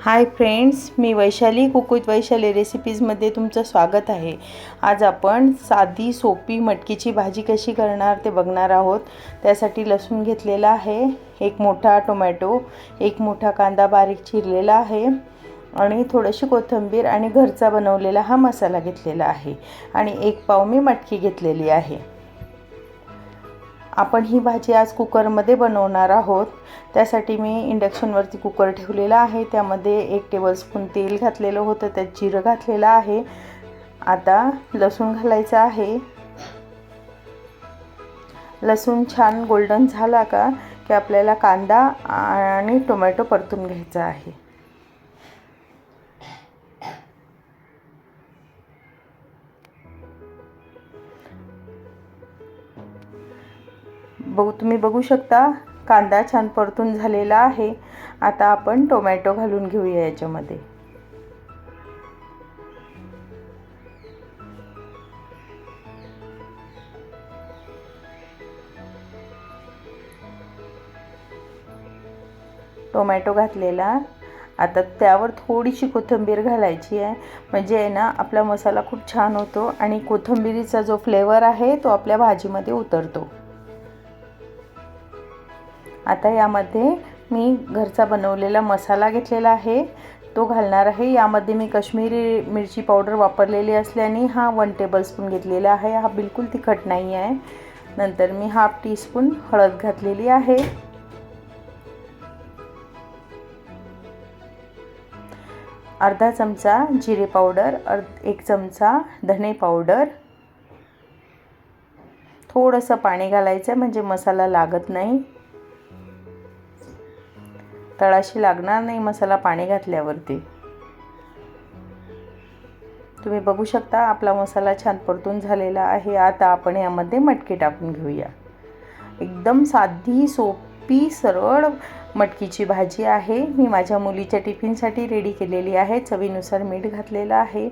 हाय friends मी वैशाली कुकुत वैशाली रेसिपीजमध्ये तुमचं स्वागत आहे. आज आपण साधी सोपी मटकीची भाजी कशी करणार ते बघणार आहोत. त्यासाठी लसूण घेतलेला आहे एक मोठा टोमॅटो एक मोठा कांदा बारीक चिरलेला आहे आणि थोडीशी कोथिंबीर आणि घरचा बनवलेला हा मसाला घेतलेला आहे. आणि एक पाव मी मटकी घेतलेली आहे. आपण ही भाजी आज कुकरमध्ये बनवणार आहोत. त्यासाठी मी इंडक्शनवरती कुकर ठेवलेला आहे. त्यामध्ये एक टेबलस्पून तेल घातलेलं होतं. त्यात जिरं घातलेलं आहे. आता लसूण घालायचं आहे. लसूण छान गोल्डन झाला का की आपल्याला कांदा आणि टोमॅटो परतून घ्यायचा आहे. बघू तुम्ही बघू शकता कांदा छान परतून झालेला आहे. आता आपण टोमॅटो घालून घेऊया याच्यामध्ये. टोमॅटो घातलेला. आता त्यावर थोडीशी कोथिंबीर घालायची आहे. म्हणजे आहे ना आपला मसाला खूप छान होतो आणि कोथिंबीरीचा जो फ्लेवर आहे तो आपल्या भाजीमध्ये उतरतो. आता यामध्ये मी घरचा बनवलेला मसाला घेतलेला आहे. तो घालणार आहे. यामध्ये मी कश्मीरी मिरची पावडर वापरलेली असल्याने हा वन टेबलस्पून घेतलेला आहे. हा बिलकुल तिखट नाही आहे. नंतर मी हाफ टीस्पून हळद घातलेली आहे. अर्धा चमचा जिरे पावडर अर्ध एक चमचा धणे पावडर. थोडंसं पाणी घालायचं आहे म्हणजे मसाला लागत नाही. तळाशी लागणार नाही मसाला पाणी घातल्यावरती. तुम्ही बघू शकता आपला मसाला छान परतून झालेला आहे. आता आपण यामध्ये मटकी टाकून घेऊया. एकदम साधी सोपी सरळ मटकीची भाजी आहे. मी माझ्या मुलीच्या टिफिनसाठी रेडी केलेली आहे. चवीनुसार मीठ घातलेलं आहे.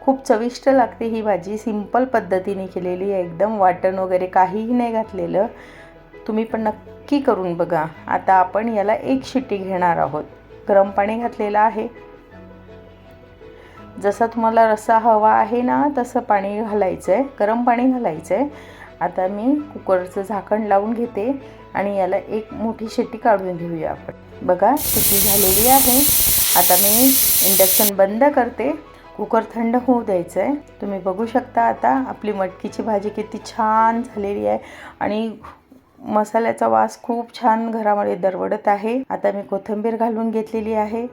खूप चविष्ट लागते ही भाजी. सिंपल पद्धतीने केलेली आहे. एकदम वाटण वगैरे काहीही नाही घातलेलं. तुम्ही पण नक्की करून बघा. आता आपण याला एक शिट्टी घेणार आहोत. गरम पाणी घातलेलं आहे. जसा तुम्हाला रस्सा हवा आहे ना तसं पाणी घालायचं आहे गरम पाणी घालायचं आहे आता मी कुकरचं झाकण लावून घेते आणि याला एक मोठी शिट्टी काढून घेऊया आपण. बघा शिट्टी झालेली आहे. आता मी इंडक्शन बंद करते. कुकर थंड होऊ द्यायचं आहे तुम्ही बघू शकता आता आपली मटकीची भाजी किती छान झालेली आहे. आणि मसाल्याचा वास खूप छान घरामध्ये दरवडत आहे. आता मी कोथिंबीर घालून घेतलेली आहे.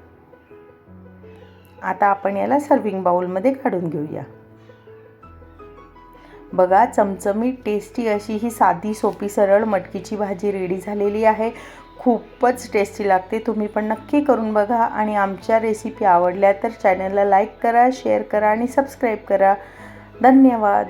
आता आपण याला सर्विंग बाउलमध्ये काढून घेऊया. बघा चमचमीत टेस्टी अशी ही साधी सोपी सरळ मटकीची भाजी रेडी झालेली आहे. खूपच टेस्टी लागते. तुम्ही पण नक्की करून बघा आणि आमच्या रेसिपी आवडल्या तर चॅनलला लाईक करा शेअर करा आणि सबस्क्राईब करा. धन्यवाद.